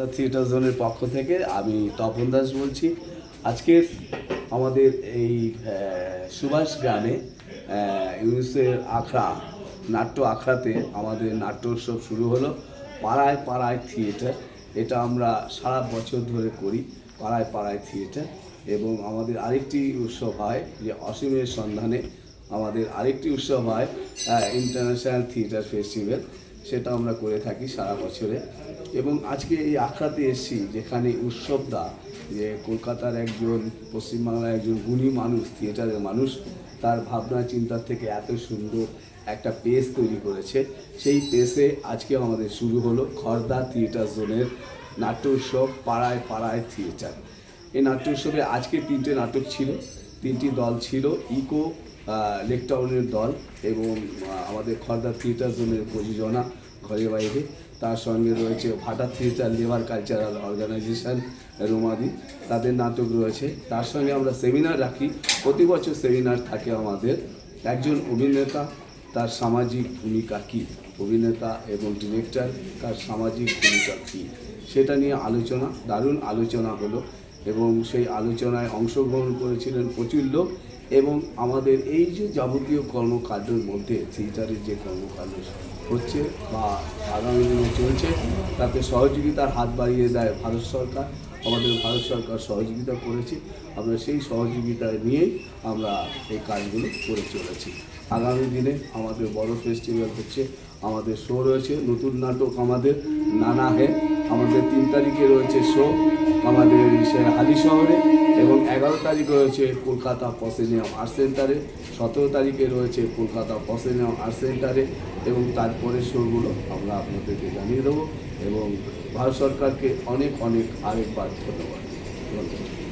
The theatre জোনের পক্ষ থেকে আমি তপন দাস বলছি। আজকের আমাদের এই সুভাষ গ্রামে ইউনুসের আখড়া, নাট্য আখড়াতে আমাদের নাট্য উৎসব শুরু হলো। পাড়ায় পাড়ায় থিয়েটার এটা আমরা সারা বছর ধরে করি, পাড়ায় পাড়ায় থিয়েটার এবং আমাদের আরেকটি উৎসব হয় যে অসীমের সন্ধানে আমাদের আরেকটি উৎসব হয় ইন্টারন্যাশনাল থিয়েটার ফেস্টিভ্যাল সেটা আমরা করে থাকি সারা বছরে। এবং আজকে এই আখড়াতে এসেছি, যেখানে উৎসবদা, যে কলকাতার একজন, পশ্চিমবাংলার একজন গুণী মানুষ, থিয়েটারের মানুষ, তার ভাবনা, চিন্তা থেকে এত সুন্দর একটা পেস তৈরি করেছে। সেই পেসে আজকে আমাদের শুরু হলো খর্দা থিয়েটার জোনের নাট্য উৎসব পাড়ায় পাড়ায় থিয়েটার। এই নাট্য উৎসবে আজকে তিনটে নাটক ছিল, তিনটি দল ছিল, ইকো লেক টাউনের দল এবং আমাদের খর্দা থিয়েটার জোনের প্রযোজনা ঘরে বাইরে। তার সঙ্গে রয়েছে ভাটা থিয়েটার লেবার কালচারাল অর্গানাইজেশন রোমাদি। তাদের নাটক রয়েছে। তার সঙ্গে আমরা সেমিনার রাখি। প্রতি বছর সেমিনার থাকে আমাদের। একজন অভিনেতা, তার সামাজিক ভূমিকা কী? অভিনেতা এবং ডিরেক্টর তার সামাজিক ভূমিকা কী? সেটা নিয়ে আলোচনা, দারুণ আলোচনা হলো এবং সেই আলোচনায় অংশগ্রহণ করেছিলেন প্রচুর লোক। এবং আমাদের এই যে যাবতীয় কর্মকাণ্ডের মধ্যে থিয়েটারের যে কর্মকাণ্ড হচ্ছে বা আগামী দিনে চলছে, তাতে সহযোগিতার হাত বাড়িয়ে দেয় ভারত সরকার। আমাদের ভারত সরকার সহযোগিতা করেছে। আমরা সেই সহযোগিতা নিয়েই আমরা এই কাজগুলো করে চলেছি। আগামী দিনে আমাদের বড় ফেস্টিভ্যাল হচ্ছে, আমাদের শো রয়েছে, নতুন নাটক আমাদের নানা হে। আমাদের তিন তারিখে রয়েছে শো আমাদের হালি শহরে এবং এগারো তারিখ রয়েছে কলকাতা পসেনিয়াম আর্ট সেন্টারে সতেরো তারিখে রয়েছে কলকাতা পসেনিয়াম আর্ট সেন্টারে এবং তারপরে শোগুলো আমরা আপনাদেরকে জানিয়ে দেবো এবং ভারত সরকারকে অনেক অনেক আরেকবার ধন্যবাদ। ধন্যবাদ।